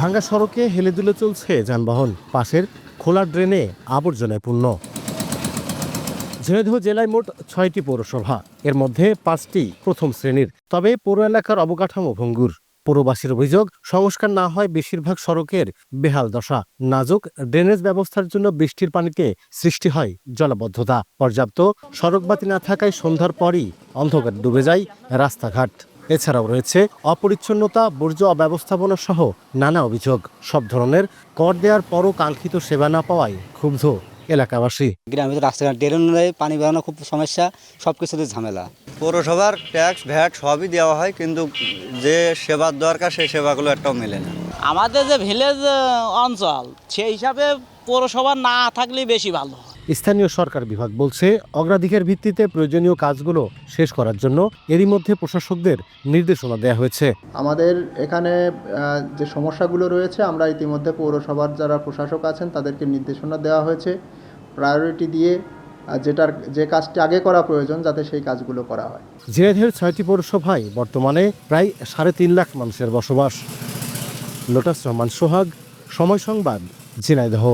ভাঙ্গা সড়কে হেলে দুলে চলছে যানবাহন। পাশের খোলা ড্রেনে আবর্জনায় পূর্ণ। ঝিনাইদহ জেলায় মোট ছয়টি পৌরসভা। এর মধ্যে পাঁচটি প্রথম শ্রেণির। তবে পৌর এলাকার অবকাঠামো ভঙ্গুর। পৌরবাসীর অভিযোগ, সংস্কার না হয় বেশিরভাগ সড়কের বেহাল দশা। নাজুক ড্রেনেজ ব্যবস্থার জন্য বৃষ্টির পানিতে সৃষ্টি হয় জলাবদ্ধতা। পর্যাপ্ত সড়কবাতি না থাকায় সন্ধ্যার পরই অন্ধকার ডুবে যায় রাস্তাঘাট। এছাড়াও রয়েছে অপরিচ্ছন্নতা বর্জ্য অব্যবস্থাপনা সহ নানা অভিযোগ। সব ধরনের কর দেওয়ার পরও কাঙ্ক্ষিত সেবা না পাওয়ায় ক্ষুব্ধ এলাকাবাসী। গ্রামে তো রাস্তাঘাট ড্রেন নেই পানি বেরোনো খুব সমস্যা সব কিছুতে ঝামেলা। পৌরসভার ট্যাক্স ভ্যাট সবই দেওয়া হয় কিন্তু যে সেবার দরকার সেই সেবাগুলো একটাও মেলে না। আমাদের যে ভিলেজ অঞ্চল সেই হিসাবে পৌরসভা না থাকলেই বেশি ভালো। স্থানীয় সরকার বিভাগ বলছে অগ্রাধিকার ভিত্তিতে প্রয়োজনীয় কাজগুলো শেষ করার জন্য এরই মধ্যে প্রশাসকদের নির্দেশনা দেওয়া হয়েছে। আমাদের এখানে যে সমস্যাগুলো রয়েছে আমরা ইতিমধ্যে পৌরসভার যারা প্রশাসক আছেন তাদেরকে নির্দেশনা দেওয়া হয়েছে। প্রায়োরিটি দিয়ে যেটার যে কাজটি আগে করা প্রয়োজন যাতে সেই কাজগুলো করা হয়। ঝিনাইদহের ছয়টি পৌরসভায় বর্তমানে প্রায় সাড়ে তিন লাখ মানুষের বসবাস। লোটাস রহমান সোহাগ সময় সংবাদ ঝিনাইদহ।